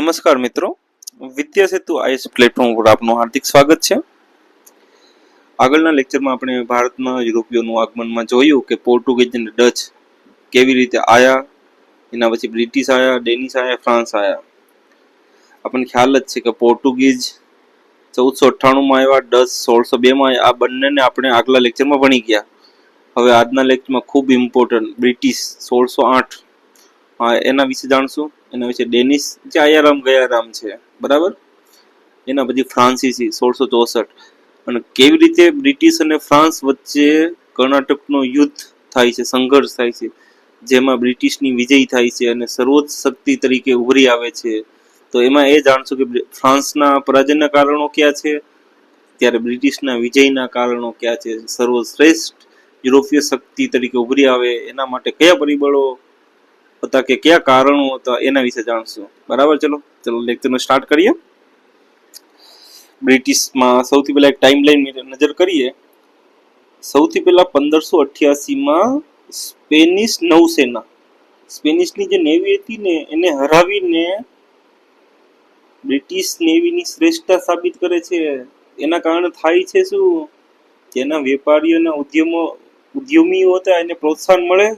નમસ્કાર મિત્રો. વિદ્યા સેતુ IAS platform પર આપનું હાર્દિક સ્વાગત છે. આગળના લેક્ચરમાં આપણે ભારતમાં યુરોપીયોનું આગમનમાં જોયું કે પોર્ટુગીઝ અને ડચ કેવી રીતે આયા, એના પછી બ્રિટિશ આયા, ડેનિશ આયા, ફ્રાન્સ આયા. આપણને ખ્યાલ જ છે કે પોર્ટુગીઝ ચૌદસો અઠ્ઠાણુંમાં આવ્યા, ડચ સોળસો બેમાં આવ્યા, આ બંનેને આપણે આગલા લેક્ચરમાં ભણી ગયા. હવે આજના લેક્ચરમાં ખૂબ ઇમ્પોર્ટન્ટ બ્રિટિશ સોળસો આઠ. એના વિશે જાણશું. એના વિશે ડેનિસ જાયારામ ગયારામ છે. બરાબર? એના પછી ફ્રાન્સીસી, સોળસો ચોસઠ. અને કેવી રીતે બ્રિટિશ અને ફ્રાન્સ વચ્ચે કર્ણાટકનો યુદ્ધ થાય છે, સંઘર્ષ થાય છે, જેમાં બ્રિટિશની વિજય થાય છે અને સર્વોચ્ચ શક્તિ તરીકે ઉભરી આવે છે, તો એમાં એ જાણશું કે ફ્રાન્સના પરાજયના કારણો ક્યાં છે? ત્યારે બ્રિટિશના વિજયના કારણો ક્યાં છે? સર્વશ્રેષ્ઠ યુરોપીય શક્તિ તરીકે ઉભરી આવે, એના માટે કયા પરિબળો હતા કે કયા કારણો હતા એના વિશે જાણશું. બરાબર, ચલો. ચલો લેક્ચરનો સ્ટાર્ટ કરીએ. બ્રિટિશમાં સૌથી પહેલા એક ટાઈમ લાઈન નજર કરીએ. સૌથી પહેલા પંદરસો અઠ્યાસીમાં સ્પેનિશ નૌસેના. સ્પેનિશની જે નેવી હતી ને, એને હરાવીને બ્રિટિશ નેવીની શ્રેષ્ઠતા સાબિત કરે છે. એના કારણે થાય છે શું? જેના વેપારીઓના ઉદ્યમો, ઉદ્યમીઓ હતા, એને પ્રોત્સાહન મળે.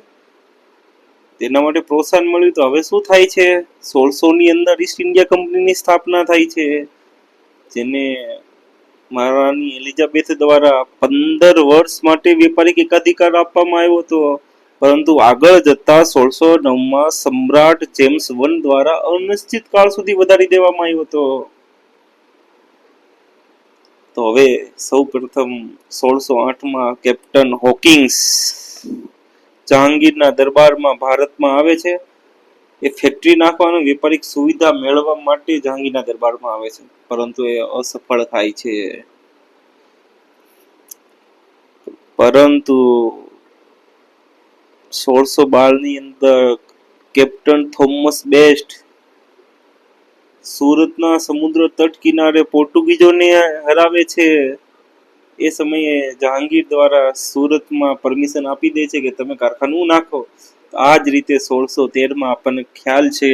તેના માટે પ્રોત્સાહન મળ્યું તો હવે શું થાય છે? સોળસો ની અંદર ઈસ્ટ ઇન્ડિયા કંપનીની સ્થાપના થાય છે. જેને મહારાણી એલિઝાબેથ દ્વારા પંદર વર્ષ માટે વેપારિક એકાધિકાર આપવામાં આવ્યો હતો. પરંતુ આગળ જતા સોળસો નવમાં સમ્રાટ જેમ્સ વન દ્વારા અનિશ્ચિત કાળ સુધી વધારી દેવામાં આવ્યો હતો. તો હવે સૌ પ્રથમ સોળસો આઠમાં કેપ્ટન હોકિંગ્સ જહાંગીરના દરબારમાં ભારતમાં આવે છે. એ ફેક્ટરી નાખવાનું વેપારિક સુવિધા મેળવવા માટે જહાંગીરના દરબારમાં આવે છે. પરંતુ એ અસફળ થાય છે. પરંતુ સોળસો બારની અંદર કેપ્ટન થોમસ બેસ્ટ સુરતના સમુદ્ર તટ કિનારે પોર્ટુગીઝોને હરાવે છે. એ સમયે જહાંગીર દ્વારા સુરતમાં પરમિશન આપી દે છે કે તમે કારખાનું નાખો. આ જ રીતે સોળસો તેરમાં આપણને ખ્યાલ છે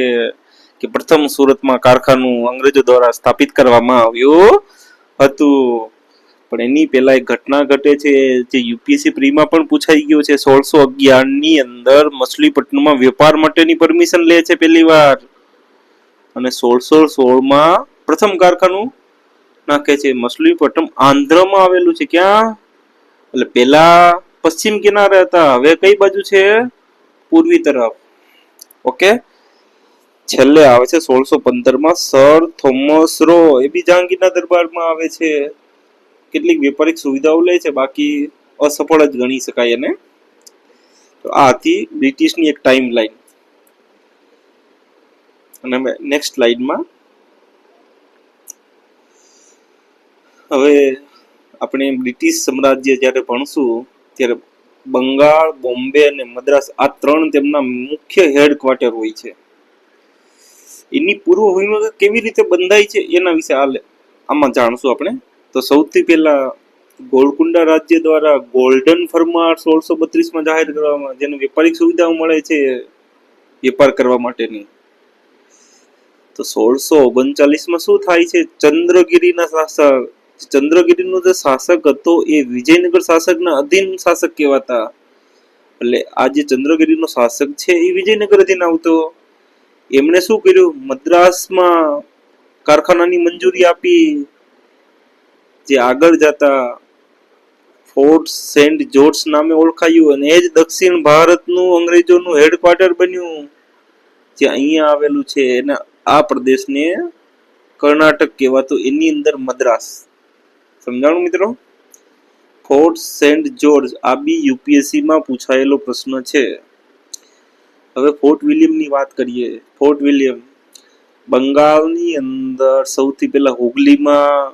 કે પ્રથમ સુરતમાં કારખાનું અંગ્રેજો દ્વારા સ્થાપિત કરવામાં આવ્યું હતું. પણ એની પહેલા એક ઘટના ઘટે છે જે યુપીએસસી પ્રીમાં પણ પૂછાઈ ગયો છે. સોળસો અગિયારની અંદર મછલીપટ્ટનમાં વેપાર માટેની પરમિશન લે છે પહેલી વાર અને સોળસો સોળમાં પ્રથમ કારખાનું નાખે છે મસલીપટ્ટમ આંધ્રમાં આવેલું છે. ક્યાં? એટલે પેલા પશ્ચિમ કિનારે હતા. હવે કઈ બાજુ છે? પૂર્વી તરફ. ઓકે? છેલ્લે આવે છે સોળસો પંદરમાં સર થોમસ રો. એ બી જહાંગીરના દરબારમાં આવે છે. કેટલીક વેપારિક સુવિધાઓ લે છે. બાકી અસફળ જ ગણી શકાય એને. તો આ હતી બ્રિટિશની એક ટાઈમ લાઈન અને નેક્સ્ટ સ્લાઇડમાં હવે આપણે બ્રિટિશ સામ્રાજ્ય જ્યારે ભણશું, ત્યારે બંગાળ, બોમ્બે અને મદ્રાસ આ ત્રણ તેમના મુખ્ય હેડક્વાર્ટર હોય છે. એની પૂર્વભૂમિમાં કેવી રીતે બંધાય છે એના વિશે આ આમાં જાણશું આપણે. તો સૌથી પહેલા ગોલકુંડા રાજ્ય દ્વારા ગોલ્ડન ફર્મા સોળસો બત્રીસમાં જાહેર કરવામાં, જેને વેપારિક સુવિધાઓ મળે છે, વેપાર કરવા માટેની. તો સોળસો ઓગણચાલીસમાં શું થાય છે? ચંદ્રગીરીના શાસક ચંદ્રગીરીનો જે શાસક હતો એ વિજયનગર શાસકના અધીન શાસક કહેવાતા. એટલે આ જે ચંદ્રગીરીનો શાસક છે એ વિજયનગર અધીન આવતો. એમણે શું કર્યું? મદ્રાસમાં કારખાનાની મંજૂરી આપી. જે આગળ જતા ફોર્ટ સેન્ટ જોર્જ નામે ઓળખાયું અને એ જ દક્ષિણ ભારતનું અંગ્રેજોનું હેડક્વાર્ટર બન્યું. જે અહીંયા આવેલું છે અને આ પ્રદેશને કર્ણાટક કહેવાતું. એની અંદર મદ્રાસ. સમજાણું મિત્રો? ફોર્ટ સેન્ટ જ્યોર્જ, આ બી યુપીએસસી માં પૂછાયેલો પ્રશ્ન છે. હવે ફોર્ટ વિલિયમની વાત કરીએ. ફોર્ટ વિલિયમ, બંગાળની અંદર સૌથી પહેલા હુગલીમાં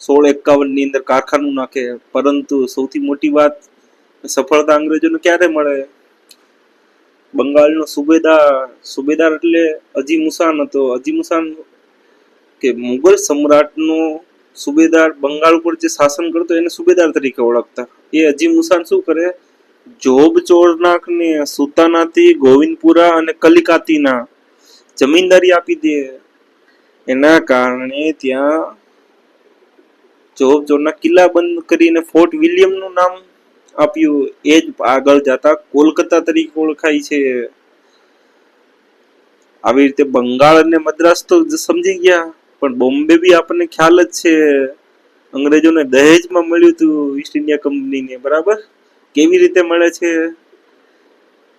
સોળ એકાવનની અંદર કારખાનું નાખે. પરંતુ સૌથી મોટી વાત સફળતા અંગ્રેજોને ક્યારે મળે? બંગાળનો સુબેદાર સુબેદાર એટલે અજી મુસાન હતો. અજી મુસાન કે મુગલ સમ્રાટનો સુબેદાર બંગાળ ઉપર જે શાસન કરતો એને સુબેદાર તરીકે ઓળખતા. એ અજી મુસાન શું કરે? જોબ ચોરનાકને સુતાનાથી ગોવિંદપુરા અને કલિકાતીના જમીનદારી આપી દે. એના કારણે ત્યાં જોબ ચોરના કિલ્લા બંધ કરીને ફોર્ટ વિલિયમનું નામ આપ્યું. એ જ આગળ જતા કોલકાતા તરીકે ઓળખાય છે. આવી રીતે બંગાળ અને મદ્રાસ તો સમજી ગયા. પણ બોમ્બે બી આપણને ખ્યાલ જ છે. અંગ્રેજોને દહેજમાં મળ્યું હતું ઈસ્ટ ઇન્ડિયા કંપનીને બરાબર? કેવી રીતે મળે છે?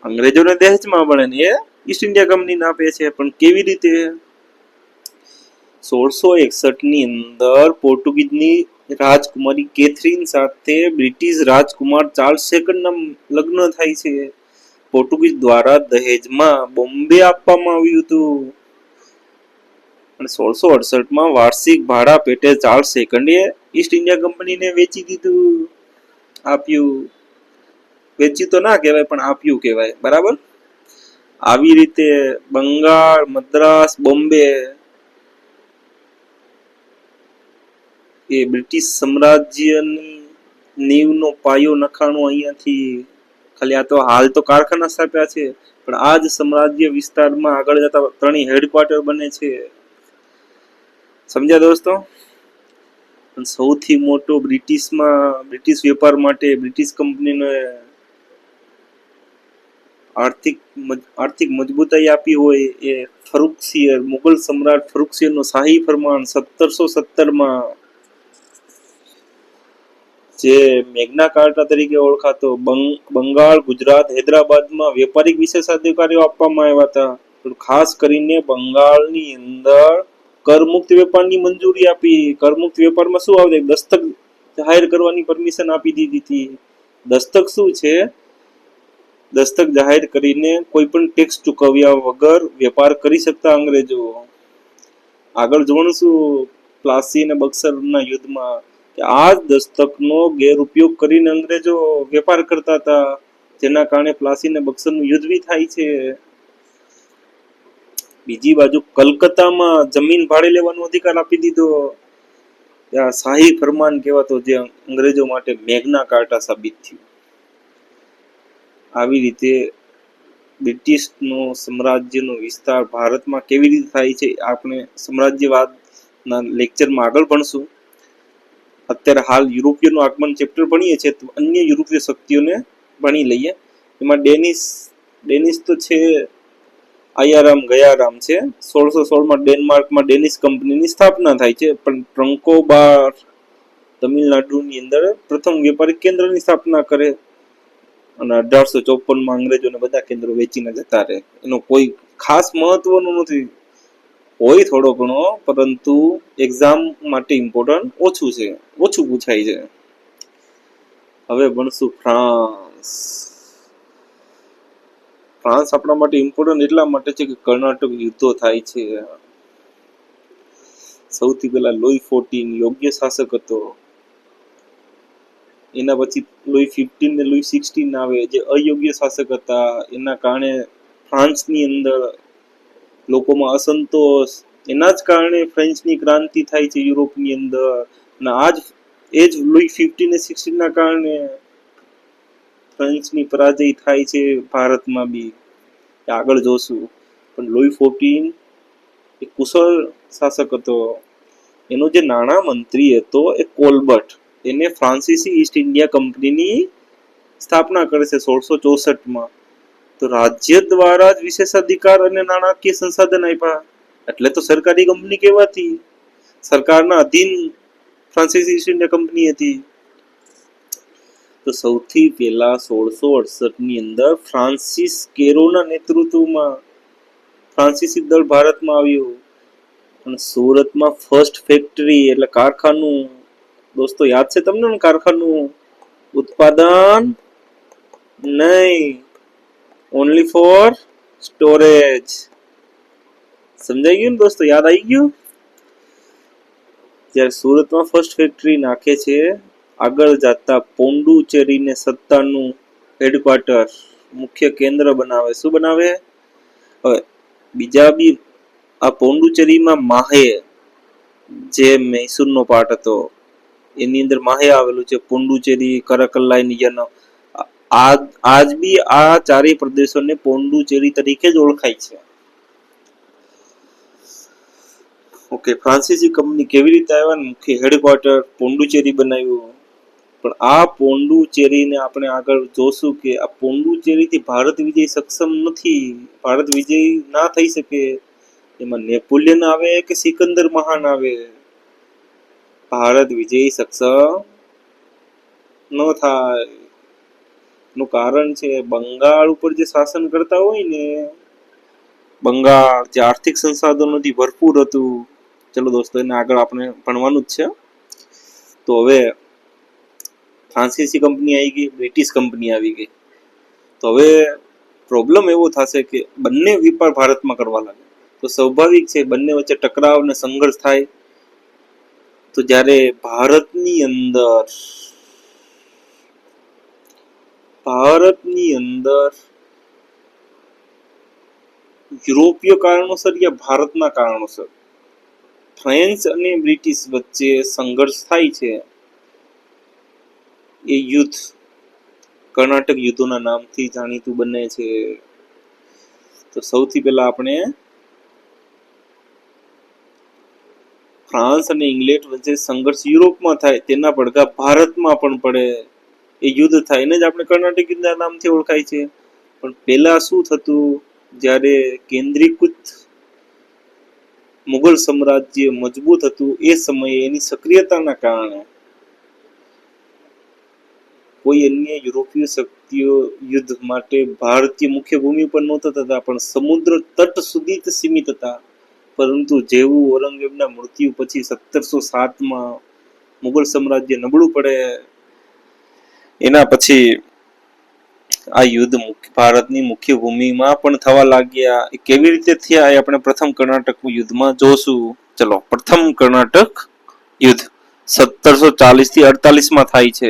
અંગ્રેજોને દહેજમાં મળે ને, એ ઈસ્ટ ઇન્ડિયા કંપનીને આપે છે. પણ કેવી રીતે? સોળસો એકસઠની અંદર પોર્ટુગીઝની રાજકુમારી કેથરીન સાથે બ્રિટિશ રાજકુમાર ચાર્લ્સ સેકન્ડના લગ્ન થાય છે. પોર્ટુગીઝ દ્વારા દહેજમાં બોમ્બે આપવામાં આવ્યું હતું. અને સોળસો અડસઠમાં વાર્ષિક ભાડા પેટે ચાર્લ્સ સેકન્ડે ઈસ્ટ ઇન્ડિયા કંપનીને વેચી દીધું. આપ્યું. વેચ્યું તો ના કહેવાય, પણ આપ્યું કહેવાય. બરાબર? આવી રીતે બંગાળ, મદ્રાસ, બોમ્બે એ બ્રિટિશ સામ્રાજ્યની નીવનો પાયો નખાણો અહીંયાથી. ખાલી આ તો હાલ તો કારખાના સ્થાપ્યા છે, પણ આ જ સામ્રાજ્ય વિસ્તારમાં આગળ જતા ત્રણેય હેડક્વાર્ટર બને છે. સમજ્યા દોસ્તો? સૌથી મોટો બ્રિટિશમાં, બ્રિટિશ વેપાર માટે બ્રિટિશ કંપનીને આર્થિક આર્થિક મજબૂતાઈ આપી હોય એ ફરુખસિયર મુગલ સમ્રાટ ફરુખસિયરનો શાહી ફરમાન સત્તરસો સત્તરમાં જે મેઘના કાર્ટા તરીકે ઓળખાતો બંગ- બંગાળ, ગુજરાત, હૈદરાબાદમાં વેપારિક વિશેષાધિકારીઓ આપવામાં આવ્યા હતા. ખાસ કરીને બંગાળની અંદર કરમુક્ત વેપારની મંજૂરી આપી. કરમુક્ત વેપારમાં શું આવે? દસ્તક જાહેર કરવાની પરમિશન આપી દીધી હતી. દસ્તક શું છે? દસ્તક જાહેર કરીને કોઈ પણ ટેક્સ ચૂકવ્યા વગર વેપાર કરી શકતા અંગ્રેજો. આગળ જોણશું પ્લાસી અને બક્સરના યુદ્ધમાં કે આ દસ્તકનો ગેરઉપયોગ કરીને અંગ્રેજો વેપાર કરતા હતા. જેના કારણે પ્લાસી અને બક્સરનું યુદ્ધ બી થાય છે. બીજી બાજુ કલકત્તામાં જમીન ભાડે લેવાનો અધિકાર આપી દીધો. શાહી ફરમાન કહેવાતો જે અંગ્રેજો માટે મેઘના કાર્ટા સાબિત થયું. આવી રીતે બ્રિટિશનો સામ્રાજ્યનો વિસ્તાર ભારતમાં કેવી રીતે થાય છે, આપણે સામ્રાજ્યવાદના લેક્ચરમાં આગળ ભણશું. અત્યારે હાલ યુરોપિયનનું આગમન ચેપ્ટર ભણીએ છીએ અન્ય યુરોપીય શક્તિઓને ભણી લઈએ. એમાં ડેનિસ ડેનિસ તો છે આયારામ, ગયારામ છે. સોળસો સોળમાં ડેનમાર્કમાં ડેનિશ કંપનીની સ્થાપના થાય છે. પણ ટ્રંકોબાર તમિલનાડુની અંદર પ્રથમ વેપારિક કેન્દ્રની સ્થાપના કરે અને અઢારસો ચોપનમાં અંગ્રેજોને બધા કેન્દ્રો વેચીને જતા રહે. એનો કોઈ ખાસ મહત્વનું નથી. હોય થોડો ઘણો, પરંતુ એક્ઝામ માટે ઇમ્પોર્ટન્ટ ઓછું છે. ઓછું પૂછાય છે. હવે ભણશું ફ્રાન્સ. ફ્રાન્સ આપણા માટે ઇમ્પોર્ટન્ટ એટલા માટે છે કે કર્ણાટક યુદ્ધો થાય છે. સૌથી પહેલા લોઈ ફોર્ટીન યોગ્ય શાસક હતો. એના પછી લોઈ ફિફ્ટીન ને લોઈ સિક્સટીન આવે, જે અયોગ્ય શાસક હતા. એના કારણે ફ્રાન્સની અંદર લોકોમાં અસંતોષ, એના જ કારણે ફ્રેન્ચની ક્રાંતિ થાય છે યુરોપની અંદર. અને આ જ એ જ લુઈ ફિફ્ટીન ને સિક્સટીનના કારણે ફ્રેન્ચની પરાજય થાય છે, ભારતમાં બી. આગળ જોશું. પણ લોઈ ફોર્ટીન એ કુશળ શાસક હતો. એનો જે નાણાં મંત્રી હતો એ કોલબર્ટ. એને ફ્રાન્સીસી ઈસ્ટ ઇન્ડિયા કંપનીની સ્થાપના કરે છે સોળસો ચોસઠમાં. તો રાજ્ય દ્વારા જ વિશેષાધિકાર અને નાણાકીય સંસાધન આપ્યા. એટલે તો સરકારી કંપની કહેવાતી. સરકારના અધીન ફ્રાન્સિસ ઈસ્ટ ઇન્ડિયા કંપની હતી. તો સૌથી પહેલા સોળસો અડસઠની અંદર ફ્રાન્સિસ કેરોના નેતૃત્વમાં ફ્રાન્સિસી દળ ભારતમાં આવ્યું. અને સુરતમાં ફર્સ્ટ ફેક્ટરી એટલે કારખાનું. દોસ્તો, યાદ છે તમને કારખાનું? ઉત્પાદન નહીં ઓનલી ફોર સ્ટોરેજ સમજાઈ ગયું ને દોસ્તો? યાદ આવી ગયું? જ્યારે સુરતમાં ફર્સ્ટ ફેક્ટરી નાખે છે આગળ જતા પોંડુચેરીને સત્તાનું હેડક્વાર્ટર મુખ્ય કેન્દ્ર બનાવે. શું બનાવે? હવે, બીજા બી આ પોંડુચેરીમાં માહે જે મૈસૂરનો પાર્ટ હતો, એની અંદર માહે આવેલું છે. પોંડુચેરી, કરકલ્લાઈ નિયનો આજ આજ બી આ ચારેય પ્રદેશોને પોંડુચેરી તરીકે જ ઓળખાય છે. ઓકે, ફ્રાન્સિસી કંપની કેવી રીતે આવ્યા મુખ્ય હેડક્વાર્ટર પોંડુચેરી બનાવ્યું? પણ આ પોંડુચેરીને આપણે આગળ જોશું કે આ પોંડુચેરીથી ભારત વિજય સક્ષમ નથી. ભારત વિજય ના થઈ શકે. એમાં નેપોલિયન આવે કે સિકંદર મહાન આવે? ભારત વિજય સક્ષમ ન થાય. નું કારણ છે બંગાળ ઉપર જે શાસન કરતા હોય ને, બંગાળ જે આર્થિક સંસાધનોથી ભરપૂર હતું. ચલો દોસ્તો, એને આગળ આપણે ભણવાનું જ છે. તો હવે ફ્રાન્સીસી કંપની આવી ગઈ, બ્રિટિશ કંપની આવી ગઈ. તો હવે પ્રોબ્લેમ એવો થશે કે બંને વેપાર ભારતમાં કરવા લાગે. તો સ્વાભાવિક છે, બંને વચ્ચે ટકરાવ અને સંઘર્ષ થાય. તો જ્યારે ભારતની અંદર ભારતની અંદર યુરોપીય કારણોસર યા ભારતના કારણોસર, ફ્રેન્ચ અને બ્રિટિશ વચ્ચે સંઘર્ષ થાય છે એ યુદ્ધ, કર્ણાટક યુદ્ધોના નામથી જાણીતું બને છે. તો સૌથી પહેલા આપણે ફ્રાન્સ અને ઇંગ્લેન્ડ વચ્ચે સંઘર્ષ યુરોપમાં થાય, તેના પડઘા ભારતમાં પણ પડે. એ યુદ્ધ થાય, એને જ આપણે કર્ણાટક યુદ્ધના નામથી ઓળખાય છે. પણ પહેલા શું થતું? જ્યારે કેન્દ્રીકૃત મુઘલ સામ્રાજ્ય મજબૂત હતું, એ સમયે એની સક્રિયતાના કારણે કોઈ અન્ય યુરોપીય શક્તિઓ યુદ્ધ માટે ભારતીય મુખ્ય ભૂમિ પર નહોતા થતા, પણ સમુદ્ર તટ સુધી સીમિત હતા. પરંતુ જેવું ઔરંગઝેબના મૃત્યુ પછી સત્તરસો સાતમાં મુગલ સામ્રાજ્ય નબળું પડે, એના પછી આ યુદ્ધ ભારતની મુખ્ય ભૂમિમાં પણ થવા લાગ્યા. એ કેવી રીતે થયા એ આપણે પ્રથમ કર્ણાટક યુદ્ધમાં જોશું. ચલો, પ્રથમ કર્ણાટક યુદ્ધ સત્તરસો ચાલીસથી અડતાલીસમાં થાય છે.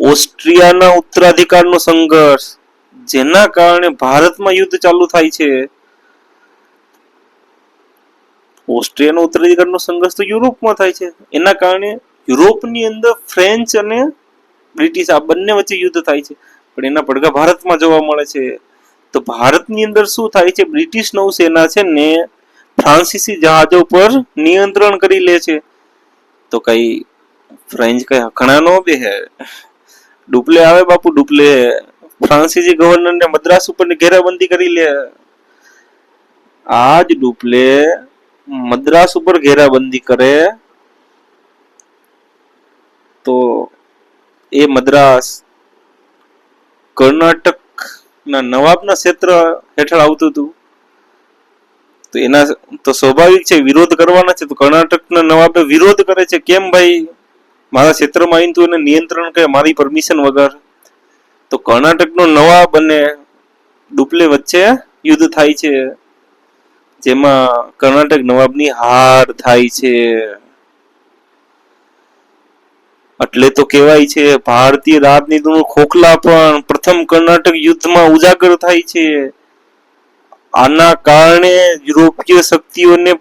ઓસ્ટ્રિયાના ઉત્તરાધિકારનો સંઘર્ષ, જેના કારણે ભારતમાં યુદ્ધ ચાલુ થાય છે. ઓસ્ટ્રિયાનો ઉત્તરાધિકારનો સંઘર્ષ તો યુરોપમાં થાય છે. એના કારણે યુરોપની અંદર ફ્રેન્ચ અને બ્રિટિશ આ બંને વચ્ચે યુદ્ધ થાય છે. પણ એના પડઘા ભારતમાં જોવા મળે છે. તો ભારતની અંદર શું થાય છે? બ્રિટિશ નૌસેના છે ને ફ્રાન્સીસી જહાજો પર નિયંત્રણ કરી લે છે. તો કઈ ફ્રેન્ચ કઈ હખણા નો બે હે? ડુપ્લે આવે બાપુ, ડુપ્લે. ફ્રાન્સીસી ગવર્નરને મદ્રાસ ઉપર ઘેરાબંધી કરી લે. આજ ડુપ્લે મદ્રાસ ઉપર ઘેરાબંધી કરે. તો એ મદ્રાસ કર્ણાટક ના નવાબના ક્ષેત્ર હેઠળ આવતું હતું. તો એના, તો સ્વાભાવિક છે વિરોધ કરવાના છે, તો કર્ણાટકના નવાબે વિરોધ કરે છે. કેમ ભાઈ? મારા ક્ષેત્રમાં આવીને તું એને નિયંત્રણ કરે મારી પરમિશન વગર. તો કર્ણાટકનો નવાબ અને ડુપ્લે વચ્ચે યુદ્ધ થાય છે. જેમાં કર્ણાટક નવાબની હાર થાય છે. એટલે તો કહેવાય છે, ભારતીય રાજનીતિનું ખોખલા પણ પ્રથમ કર્ણાટક યુદ્ધમાં ઉજાગર થાય છે. આના કારણે યુરોપીય શક્તિઓને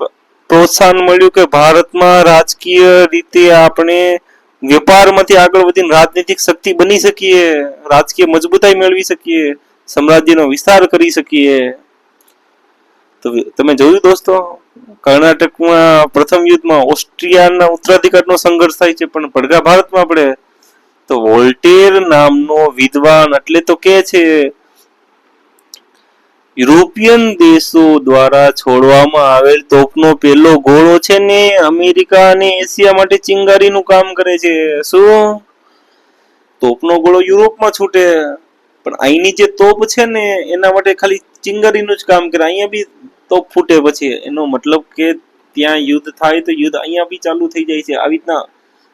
પ્રોત્સાહન મળ્યું કે ભારતમાં રાજકીય રીતે આપણે વેપારમાંથી આગળ વધીને રાજનીતિક શક્તિ બની શકીએ, રાજકીય મજબૂતાઈ મેળવી શકીએ, સામ્રાજ્યનો વિસ્તાર કરી શકીએ. તો તમે જોયું દોસ્તો, કર્ણાટકમાં પ્રથમ યુદ્ધમાં ઓસ્ટ્રિયાના ઉત્તરાધિકારનો સંઘર્ષ થાય છે, પણ પડઘા ભારતમાં આપણે તો વોલ્ટેર નામનો વિદ્વાન એટલે તો કે છે યુરોપિયન દેશો દ્વારા છોડવામાં આવેલ તોપનો પહેલો ગોળો છે ને અમેરિકા અને એશિયા માટે ચિંગારીનું કામ કરે છે. શું? તોપનો ગોળો યુરોપમાં છૂટે. પણ અહીંની જે તોપ છે ને, એના માટે ખાલી ચિંગારીનું જ કામ કરે. અહીંયા બી તોપ ફૂટે પછી. એનો મતલબ કે ત્યાં યુદ્ધ થાય તો યુદ્ધ અહીંયા બી ચાલુ થઈ જાય છે. આવી રીતના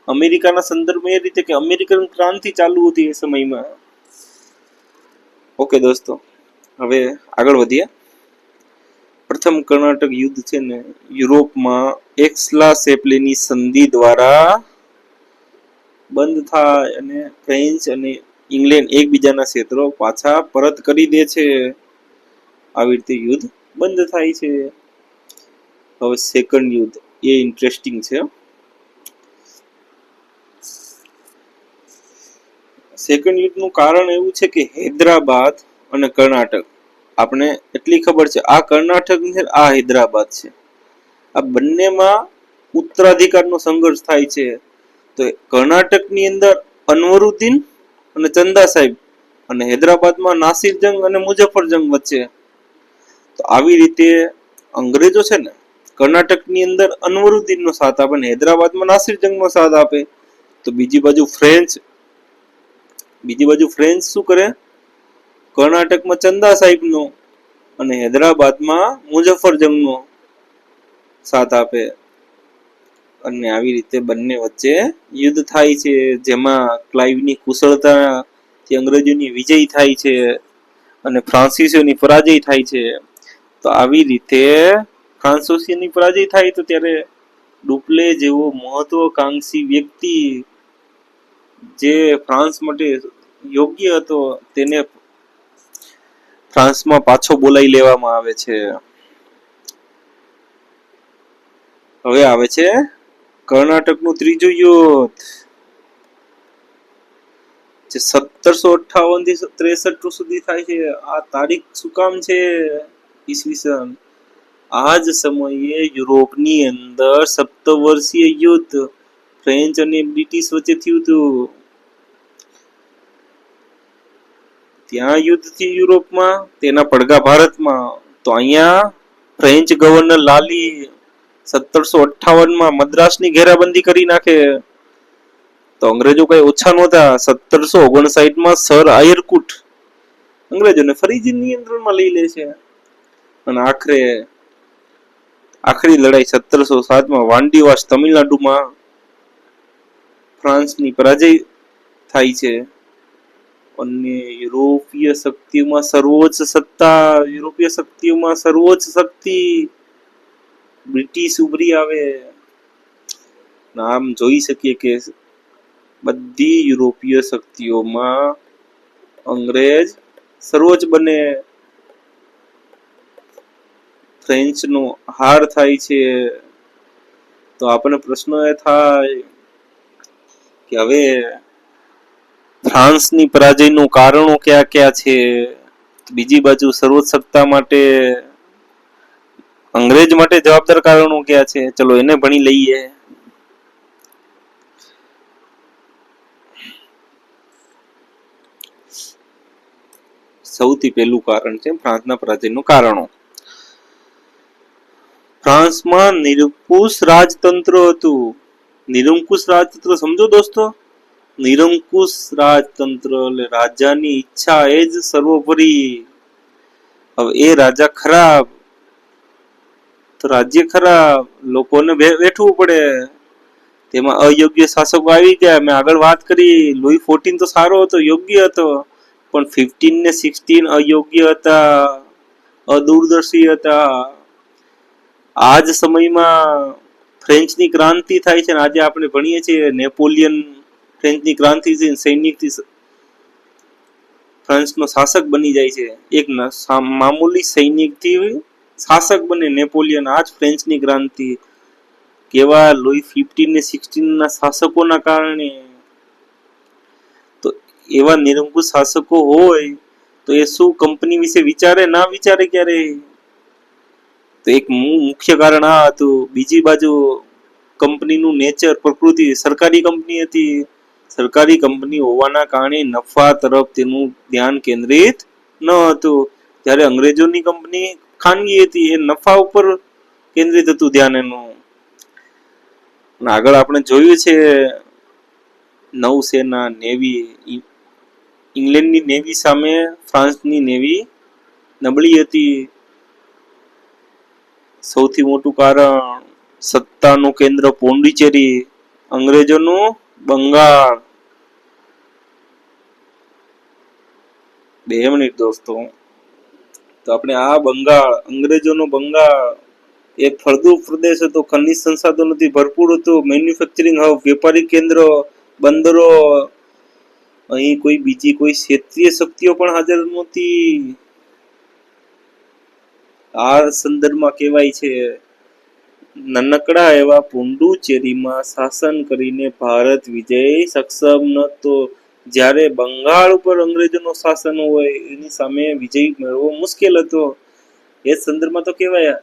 અમેરિકાના સંદર્ભમાં એ રીતે કે અમેરિકન ક્રાંતિ ચાલુ હતી એ સમયમાં. ઓકે દોસ્તો. હવે આગળ વધીએ. પ્રથમ કર્ણાટક યુદ્ધ છે ને, યુરોપમાં એક્સલા સેપલેની સંધિ દ્વારા બંધ થાય અને ફ્રેન્ચ અને ઇંગ્લેન્ડ એકબીજાના ક્ષેત્રો પાછા પરત કરી દે છે. આવી રીતે યુદ્ધ બંધ થાય છે. હવે સેકન્ડ યુદ્ધ એ ઇન્ટરેસ્ટિંગ છે. સેકન્ડ યુદ્ધનું કારણ એવું છે કે હૈદરાબાદ અને કર્ણાટક. આપણે એટલી ખબર છે, આ કર્ણાટક છે આ હૈદરાબાદ છે. આ બંનેમાં ઉત્તરાધિકારનો સંઘર્ષ થાય છે. તો કર્ણાટકની અંદર અનવરુદ્દીન અને ચંદા સાહેબ અને હૈદરાબાદમાં નાસિર જંગ અને મુઝફ્ફર જંગ વચ્ચે. તો આવી રીતે અંગ્રેજો છે ને, કર્ણાટકની અંદર અનવરુદ્દીનનો સાથ આપે અને હૈદરાબાદમાં નાસિર જંગનો સાથ આપે. તો બીજી બાજુ ફ્રેન્ચ, બીજી બાજુ ફ્રેન્ચ શું કરે? કર્ણાટકમાં ચંદા સાહેબનો અને હૈદરાબાદમાં મુઝફ્ફર સાથ આપે. અને આવી રીતે બંને વચ્ચે યુદ્ધ થાય છે, જેમાં ક્લાઇવની કુશળતાથી અંગ્રેજોની વિજય થાય છે અને ફ્રાન્સિસોની પરાજય થાય છે. તો આવી રીતે ફ્રાન્સિસીઓની પરાજય થાય તો ત્યારે ડુપ્લે જેવો મહત્વકાંક્ષી વ્યક્તિ જે ફ્રાન્સ માટે યોગ્ય હતો, તેને ફ્રાન્સમાં પાછો બોલાવી લેવામાં આવે છે. હવે આવે છે. કર્ણાટકનું ત્રીજું યુદ્ધ. જે સત્તરસો અઠાવનથી ત્રેસઠ સુધી થાય છે. આ તારીખ શું કામ છે? ઈસવીસન. આ જ સમયે યુરોપની અંદર સપ્તવર્ષીય યુદ્ધ ફ્રેન્ચ અને બ્રિટિશ વચ્ચે થયું હતું. ત્યાં યુદ્ધ થયું યુરોપમાં, તેના પડઘા ભારતમાં. તો અહીંયા ફ્રેન્ચ ગવર્નર લાલી સત્તરસો અઠ્ઠાવનમાં મદ્રાસની ઘેરાબંધી કરી નાખે. તો અંગ્રેજો કઈ ઓછા નહોતા, સત્તરસો ઓગણસાઠમાં સર આયરકુટ અંગ્રેજોને ફરીથી નિયંત્રણમાં લઈ લે છે. અને આખરે, આખરી લડાઈ સત્તરસો સાતમાં વાંડીવાસ તમિલનાડુમાં ફ્રાન્સની પરાજય થાય છે. અને યુરોપીય શક્તિઓમાં સર્વોચ્ચ સત્તા, યુરોપીય શક્તિઓમાં સર્વોચ્ચ શક્તિ બ્રિટિશ ઉભરી આવે. આમ જોઈ શકીએ કે બધી યુરોપીય શક્તિઓમાં અંગ્રેજ સર્વોચ્ચ બને. ફ્રેન્ચનો હાર થાય છે. તો આપણને પ્રશ્ન એ થાય કે હવે ફ્રાન્સની પરાજયનું કારણો કયા કયા છે? બીજી બાજુ સર્વોચ્ચ સત્તા માટે, અંગ્રેજ માટે જવાબદાર કારણો કયા છે? ચલો એને ભણી લઈએ. સૌથી પહેલું કારણ છે ફ્રાન્સના પરાજયનું કારણો. ફ્રાન્સમાં નિરંકુશ રાજતંત્ર હતું. નિરંકુશ રાજતંત્ર સમજો દોસ્તો. નિરંકુશ રાજતંત્ર એટલે રાજાની ઈચ્છા એ જ સર્વોપરી. હવે એ રાજા ખરાબ, તો રાજ્ય ખરાબ, લોકોને બેઠવું પડે. તેમાં અયોગ્ય શાસકો આવી ગયા. મેં આગળ વાત કરી લુઈ ફોર્ટીન તો સારો હતો, યોગ્ય હતો. પણ ફિફ્ટીન ને સિક્સટીન અયોગ્ય હતા, અદૂરદર્શી હતા. આ જ સમયમાં ફ્રેન્ચની ક્રાંતિ થાય છે ને આજે આપણે ભણીએ છીએ, નેપોલિયન ફ્રેન્ચની ક્રાંતિ સૈનિકથી ફ્રાન્સનો શાસક બની જાય છે. એક મામૂલી સૈનિકથી શાસક બને નેપોલિયન. આ જ ફ્રેન્ચની ક્રાંતિ કેવા લોહી ફિફ્ટીન ને સિક્સટીનના શાસકોના કારણે. તો એવા નિરંકુશ શાસકો હોય, તો એ શું કંપની વિશે વિચારે, ના વિચારે ક્યારે? તો એક મુખ્ય કારણ આ હતું. બીજી બાજુ કંપનીનું નેચર, પ્રકૃતિ. સરકારી કંપની હતી. સરકારી કંપની હોવાના કારણે નફા તરફ તેનું ધ્યાન કેન્દ્રિત ન હતું. જ્યારે અંગ્રેજોની કંપની ખાનગી હતી, એ નફા ઉપર કેન્દ્રિત હતું ધ્યાન એનું આગળ આપણે જોયું છે, નૌસેના નેવી ઇંગ્લેન્ડની નેવી સામે ફ્રાન્સની નેવી નબળી હતી. સૌથી મોટું કારણ સત્તાનું કેન્દ્ર પોંડિચેરી અંગ્રેજોનું બંગાળ. બે મિનિટ દોસ્તો. તો આપણે આ બંગાળ, અંગ્રેજોનો બંગાળ, એ ફળદ્રુપ પ્રદેશ હતો, ખનિજ સંસાધનોથી ભરપૂર હતો મેન્યુફેક્ચરિંગ હબ વેપારી કેન્દ્ર, બંદરો, અહીં કોઈ બીજી કોઈ ક્ષેત્રીય શક્તિઓ પણ હાજર નહોતી. આ સંદર્ભમાં કહેવાય છે નાનકડા એવા પુંડુચેરીમાં શાસન કરીને ભારત વિજય સક્ષમ નહોતો. જ્યારે બંગાળ ઉપર અંગ્રેજોનો શાસન હોય, એની સામે વિજય મેળવવો મુશ્કેલ હતો. એ સંદર્ભમાં તો કહેવાય,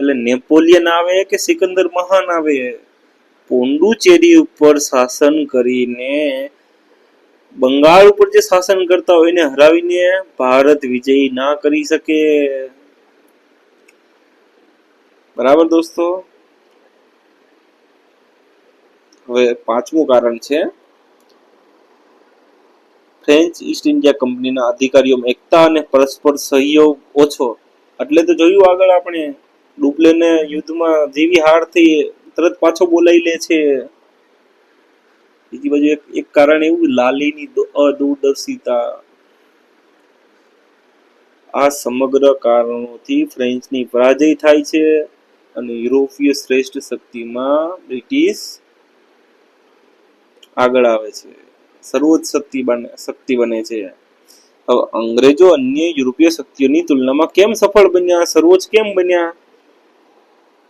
એટલે નેપોલિયન આવે કે સિકંદર મહાન આવે? પોંડુચેરી ઉપર શાસન કરીને બંગાળ ઉપર જે શાસન કરતા હોય, એને હરાવીને ભારત વિજય ના કરી શકે. બરાબર દોસ્તો? હવે પાંચમું કારણ છે ફ્રેન્ચ ઈસ્ટ ઇન્ડિયા કંપનીના અધિકારીઓમાં એકતા અને પરસ્પર સહયોગ ઓછો. એટલે તો જોયું આગળ આપણે ડુપ્લેને યુદ્ધમાં જેવી હારથી તરત પાછો બોલાવી લે છે. બીજી બાજુ એક એક કારણ એવું લાલીની અદૂરદર્શિતા. આ સમગ્ર કારણોથી ફ્રેન્ચની પરાજય થાય છે અને યુરોપીય શ્રેષ્ઠ શક્તિમાં બ્રિટિશ આગળ આવે છે. સર્વોચ્ચ શક્તિ બને શક્તિ બને છે. હવે અંગ્રેજો અન્ય યુરોપીય શક્તિઓની તુલનામાં કેમ સફળ બન્યા? સર્વોચ્ચ કેમ બન્યા?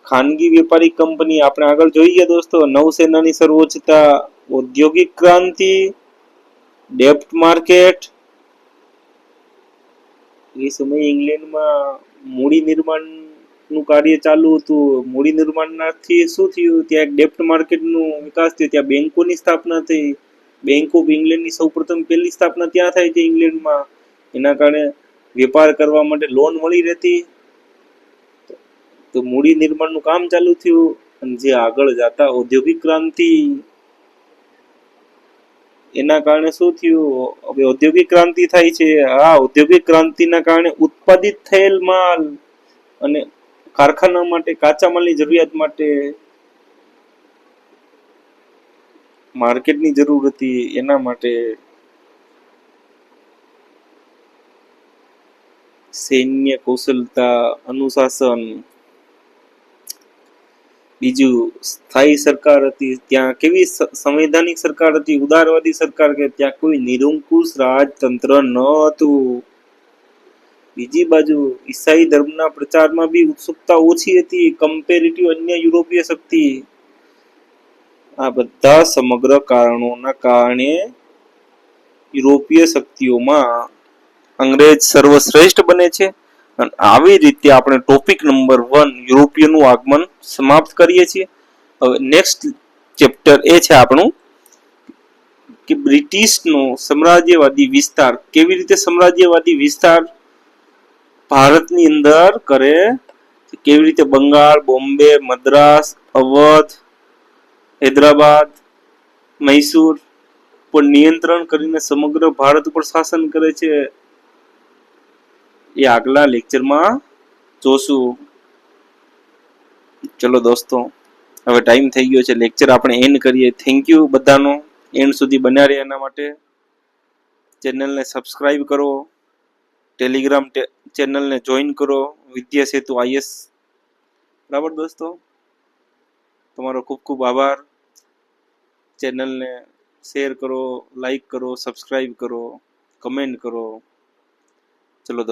ખાનગી વેપારી કંપની આપણે આગળ જોઈએ દોસ્તો. નૌસેનાની સર્વોચ્ચતા, ઔદ્યોગિક ક્રાંતિ, ડેપ્ટ માર્કેટ. એ સમયે ઇંગ્લેન્ડમાં મૂડી નિર્માણનું કાર્ય ચાલુ હતું. મૂડી નિર્માણથી શું થયું? ત્યાં એક ડેપ્ટ માર્કેટનું વિકાસ થયો. ત્યાં બેન્કોની સ્થાપના થઈ. બેંક ઓફ ઇંગ્લેન્ડની સૌપ્રથમ પહેલી સ્થાપના ત્યાં થાય છે ઇંગ્લેન્ડમાં. એના કારણે વેપાર કરવા માટે લોન મળી રહેતી. તો મૂડી નિર્માણનું કામ ચાલુ થયું અને જે આગળ જતા ઔદ્યોગિક ક્રાંતિ, એના કારણે શું થયું? હવે ઔદ્યોગિક ક્રાંતિ થાય છે. આ ઔદ્યોગિક ક્રાંતિના કારણે ઉત્પાદિત થયેલ માલ અને કારખાના માટે, કાચા માલની જરૂરિયાત માટે માર્કેટની જરૂર હતી, એના માટે સૈન્ય કૌશલતા અનુશાસન, બીજું સ્થાયી સરકાર હતી, ત્યાં કેવી સંવૈધાનિક સરકાર હતી, ઉદારવાદી સરકાર કે ત્યાં કોઈ નિરંકુશ રાજતંત્ર ન હતું. બીજી બાજુ ઈસાઈ ધર્મના પ્રચારમાં બી ઉત્સુકતા ઓછી હતી કમ્પેરેટિવ અન્ય યુરોપીય શક્તિ આ બધા સમગ્ર કારણોના કારણે યુરોપીય શક્તિઓમાં અંગ્રેજ સર્વશ્રેષ્ઠ બને છે. અને આવી રીતે આપણે ટોપિક નંબર વન યુરોપિયનનું આગમન સમાપ્ત કરીએ છીએ. હવે નેક્સ્ટ ચેપ્ટર એ છે આપણું કે બ્રિટિશનો સામ્રાજ્યવાદી વિસ્તાર કેવી રીતે સામ્રાજ્યવાદી વિસ્તાર ભારતની અંદર કરે કેવી રીતે બંગાળ, બોમ્બે, મદ્રાસ, અવધ, હૈદરાબાદ, મૈસૂર પર નિયંત્રણ કરીને સમગ્ર ભારત ઉપર શાસન કરે છે. એ આગલા લેક્ચરમાં જોશું. ચલો દોસ્તો, હવે ટાઈમ થઈ ગયો છે. લેક્ચર આપણે એન્ડ કરીએ. થેન્ક યુ બધાનો. એન્ડ સુધી બન્યા રહે એના માટે. ચેનલને સબસ્ક્રાઇબ કરો. ટેલિગ્રામ ચેનલને જોઈન કરો વિદ્યા સેતુ આઈએસ બરાબર દોસ્તો તમારો ખૂબ ખૂબ આભાર ચેનલને શેર કરો લાઈક કરો સબસ્ક્રાઇબ કરો કમેન્ટ કરો ચલો દોસ્તો